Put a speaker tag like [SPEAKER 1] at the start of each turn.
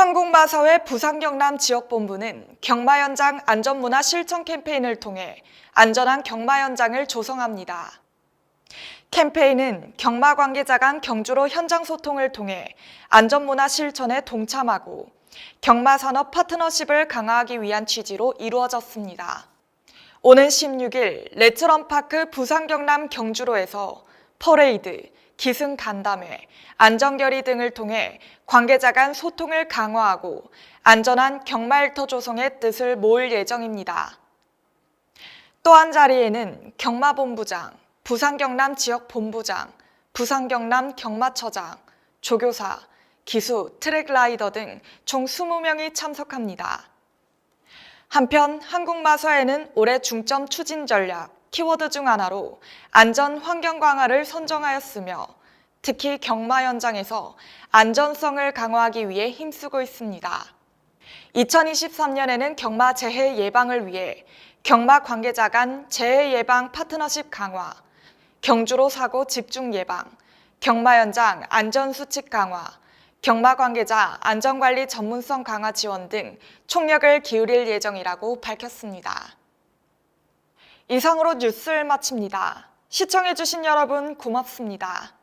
[SPEAKER 1] 한국마사회 부산경남 지역본부는 경마 현장 안전문화 실천 캠페인을 통해 안전한 경마 현장을 조성합니다. 캠페인은 경마 관계자 간 경주로 현장 소통을 통해 안전문화 실천에 동참하고 경마 산업 파트너십을 강화하기 위한 취지로 이루어졌습니다. 오는 16일 레트런파크 부산 경남 경주로에서 퍼레이드, 기승 간담회, 안전결의 등을 통해 관계자 간 소통을 강화하고 안전한 경마일터 조성의 뜻을 모을 예정입니다. 또 한 자리에는 경마본부장, 부산경남 지역본부장, 부산경남 경마처장, 조교사, 기수, 트랙라이더 등 총 20명이 참석합니다. 한편 한국마사회는 올해 중점 추진 전략, 키워드 중 하나로 안전 환경 강화를 선정하였으며 특히 경마 현장에서 안전성을 강화하기 위해 힘쓰고 있습니다. 2023년에는 경마 재해 예방을 위해 경마 관계자 간 재해 예방 파트너십 강화, 경주로 사고 집중 예방, 경마 현장 안전 수칙 강화, 경마 관계자 안전관리 전문성 강화 지원 등 총력을 기울일 예정이라고 밝혔습니다. 이상으로 뉴스를 마칩니다. 시청해주신 여러분 고맙습니다.